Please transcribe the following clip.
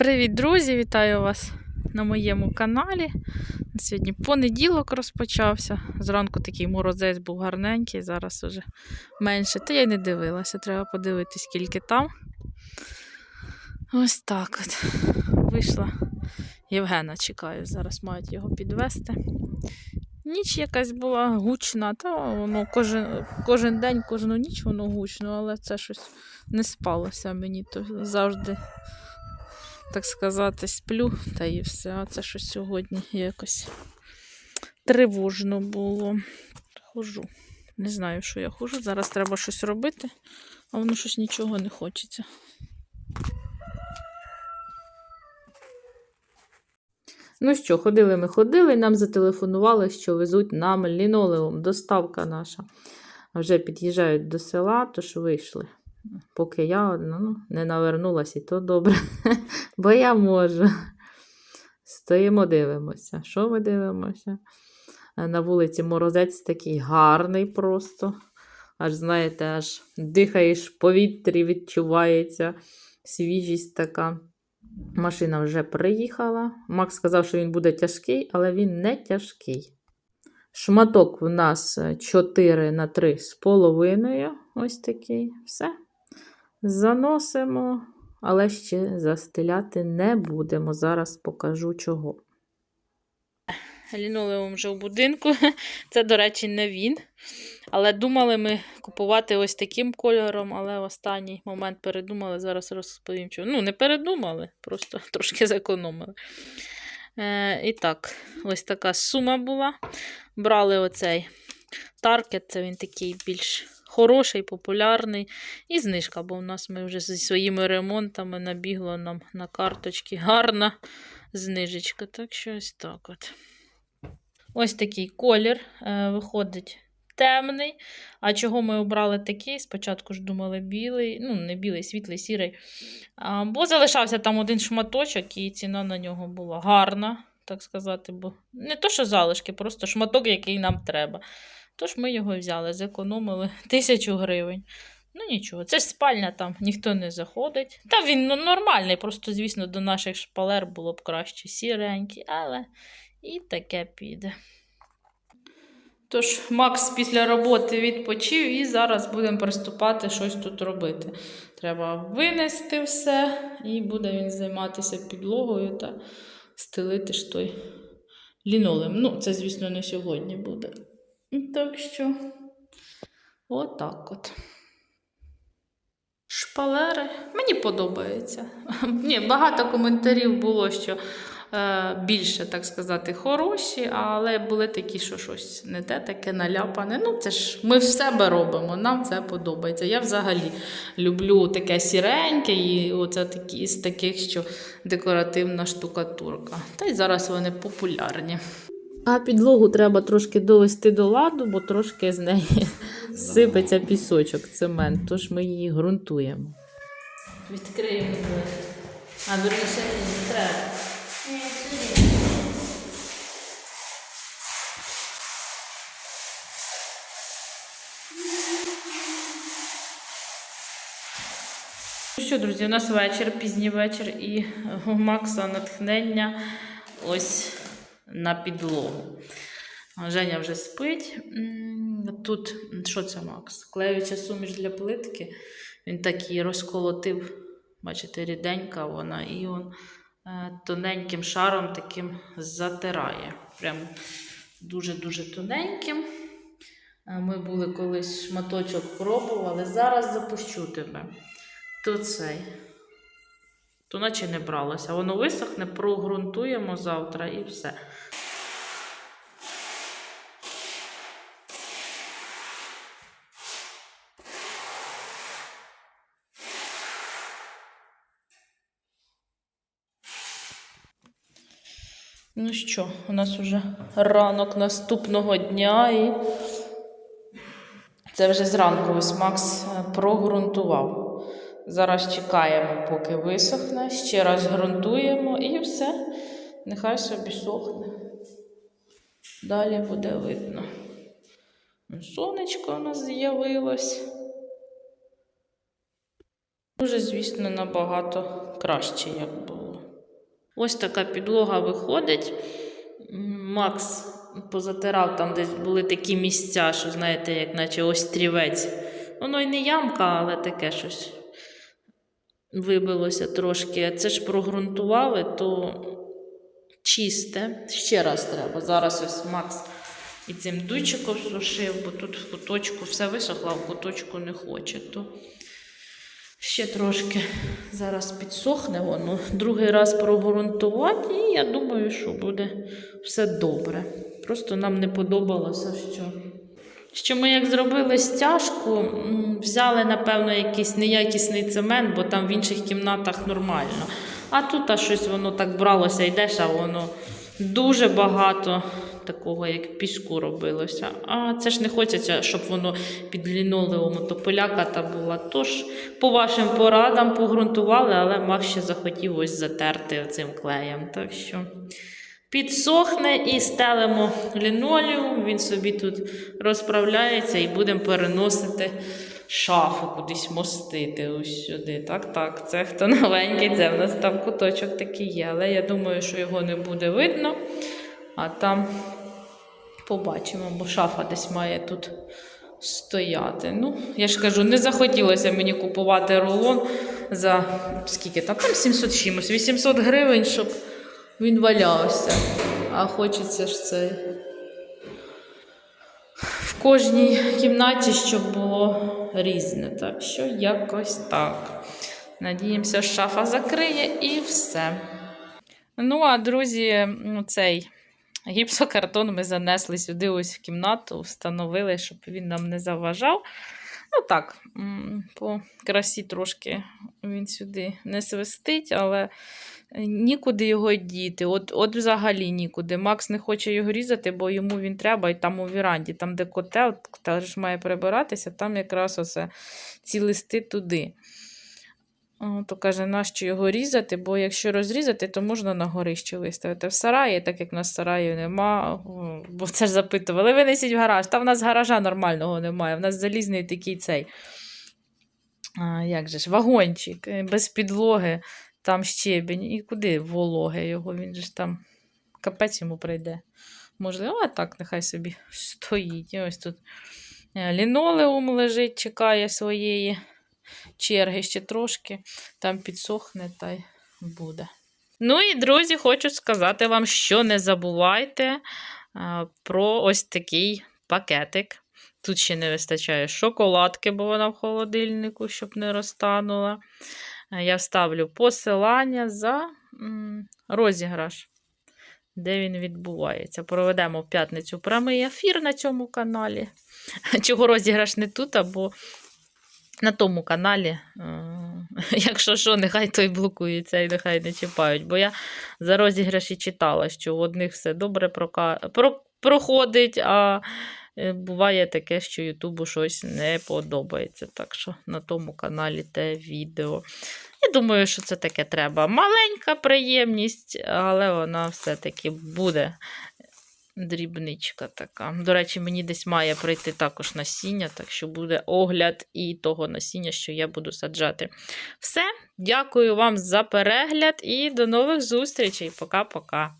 Привіт, друзі! Вітаю вас на моєму каналі. Сьогодні понеділок розпочався. Зранку такий морозець був гарненький, зараз вже менше. Та я й не дивилася, треба подивитись, скільки там. Ось так от. Вийшла. Євгена чекаю, зараз мають його підвести. Ніч якась була гучна, та воно кожен, кожен день, кожну ніч воно гучно, але це щось не спалося мені. То завжди так сказати, сплю, та і все. Це щось сьогодні якось тривожно було. Хожу. Не знаю, що я хожу. Зараз треба щось робити, а воно щось нічого не хочеться. Ну що, ходили ми ходили, нам зателефонували, що везуть нам лінолеум, доставка наша. Вже під'їжджають до села, тож вийшли. Поки я ну, не навернулася, і то добре, бо я можу. Стоїмо, дивимося. Що ми дивимося? Е, На вулиці морозець такий гарний просто. Аж, знаєте, аж дихаєш в повітрі, відчувається свіжість така. Машина вже приїхала. Макс сказав, що він буде тяжкий, але він не тяжкий. Шматок в нас 4 на 3 з половиною. Ось такий. Все. Заносимо, але ще застеляти не будемо. Зараз покажу чого. Лінолеум вже в будинку. Це, до речі, не він. Але думали ми купувати ось таким кольором, але в останній момент передумали. Зараз розповім, чому. Ну, не передумали, просто трошки зекономили. Е, і так, ось така сума була. Брали оцей таркет, це він такий більш хороший, популярний. І знижка, бо в нас ми вже зі своїми ремонтами набігло нам на карточки. Гарна знижечка. Так що ось так от. Ось такий колір е, виходить темний. А чого ми обрали такий? Спочатку ж думали білий, ну, не білий, світлий, сірий. А, бо залишався там один шматочок, і ціна на нього була гарна, так сказати. Бо не то, що залишки, просто шматок, який нам треба. Тож ми його взяли, зекономили тисячу гривень. Ну нічого, це ж спальня там, ніхто не заходить. Та він ну, нормальний, просто, звісно, до наших шпалер було б краще сіренький, але і таке піде. Тож, Макс після роботи відпочив і зараз будемо приступати щось тут робити. Треба винести все, і буде він займатися підлогою та стелити ж той лінолем. Ну, це, звісно, не сьогодні буде. Так що, отак от. Шпалери. Мені подобається. Ні, багато коментарів було, що е, більше, так сказати, хороші, але були такі, що щось не те, таке наляпане. Ну, це ж ми в себе робимо, нам це подобається. Я взагалі люблю таке сіреньке, і оце такі з таких, що декоративна штукатурка. Та й зараз вони популярні. А підлогу треба трошки довести до ладу, бо трошки з неї сипеться пісочок, цемент, тож ми її ґрунтуємо. Відкриємо двері. А вірніше не треба. Ну що, друзі, у нас вечір, пізній вечір, і у Макса натхнення ось на підлогу. Женя вже спить. Тут, що це Макс? Клеюча суміш для плитки. Він так її розколотив, бачите, ріденька вона, і він е, тоненьким шаром таким затирає. Прям дуже-дуже тоненьким. Е, Ми були колись шматочок пробували. Зараз запущу тебе. То цей. То наче не бралося. Воно висохне, прогрунтуємо завтра і все. Ну що, у нас вже ранок наступного дня і це вже зранку ось Макс е, прогрунтував. Зараз чекаємо, поки висохне, ще раз ґрунтуємо і все. Нехай собі сохне. Далі буде видно. Сонечко у нас з'явилось. Дуже, звісно, набагато краще, як було. Ось така підлога виходить. Макс позатирав там десь були такі місця, що, знаєте, як наче острівець. Воно й не ямка, але таке щось вибилося трошки. Це ж прогрунтували, то чисте. Ще раз треба. Зараз ось Макс і цим дуйчиком сушив, бо тут в куточку все висохло, а в куточку не хоче. То ще трошки зараз підсохне воно. Другий раз прогрунтувати, і я думаю, що буде все добре. Просто нам не подобалося, що. Що ми як зробили стяжку, взяли, напевно, якийсь неякісний цемент, бо там в інших кімнатах нормально. А тут а щось воно так бралося, йдеш, а воно дуже багато такого, як піску робилося. А це ж не хочеться, щоб воно під лінолеумом то поляка та була. Тож, по вашим порадам погрунтували, але Мах ще захотів ось затерти цим клеєм. Так що підсохне і стелимо лінолеум, він собі тут розправляється і будемо переносити шафу кудись мостити ось сюди. Так, так, це хто новенький, це в нас там куточок такий є. Але я думаю, що його не буде видно. А там побачимо, бо шафа десь має тут стояти. Ну, я ж кажу, не захотілося мені купувати рулон за скільки там? Там 700 чимось, 800 гривень, щоб він валявся. А хочеться ж це в кожній кімнаті, щоб було різне. Так що якось так. Надіємося, шафа закриє і все. Ну, а друзі, цей гіпсокартон ми занесли сюди ось в кімнату, встановили, щоб він нам не заважав. Ну так, по красі трошки він сюди не свистить, але нікуди його діти. От, от взагалі нікуди. Макс не хоче його різати, бо йому він треба, і там у віранді, там, де котел, теж має прибиратися, там якраз оце ці листи туди. То каже, нащо його різати, бо якщо розрізати, то можна на горище виставити. В сараї, так як в нас сараїв нема, бо це ж запитували, винесіть в гараж. Та в нас гаража нормального немає. В нас залізний такий цей. А, як же ж, вагончик, е, без підлоги, там щебінь. І куди вологе його? Він же ж там капець йому прийде. Можливо, а так, нехай собі стоїть. Ось тут е, лінолеум лежить, чекає своєї черги ще трошки, там підсохне та й буде. Ну і, друзі, хочу сказати вам, що не забувайте а, про ось такий пакетик. Тут ще не вистачає шоколадки, бо вона в холодильнику, щоб не розтанула. Е, Я вставлю посилання за розіграш, де він відбувається. Проведемо в п'ятницю прямий ефір на цьому каналі. Чого розіграш не тут, або на тому каналі. Е, Якщо що, нехай той блокується і нехай не чіпають. Бо я за розіграші читала, що в одних все добре проходить, а е, буває таке, що Ютубу щось не подобається. Так що на тому каналі те відео. Я думаю, що це таке треба. Маленька приємність, але вона все-таки буде. Дрібничка така. До речі, мені десь має прийти також насіння, так що буде огляд і того насіння, що я буду саджати. Все, дякую вам за перегляд і до нових зустрічей. Пока-пока.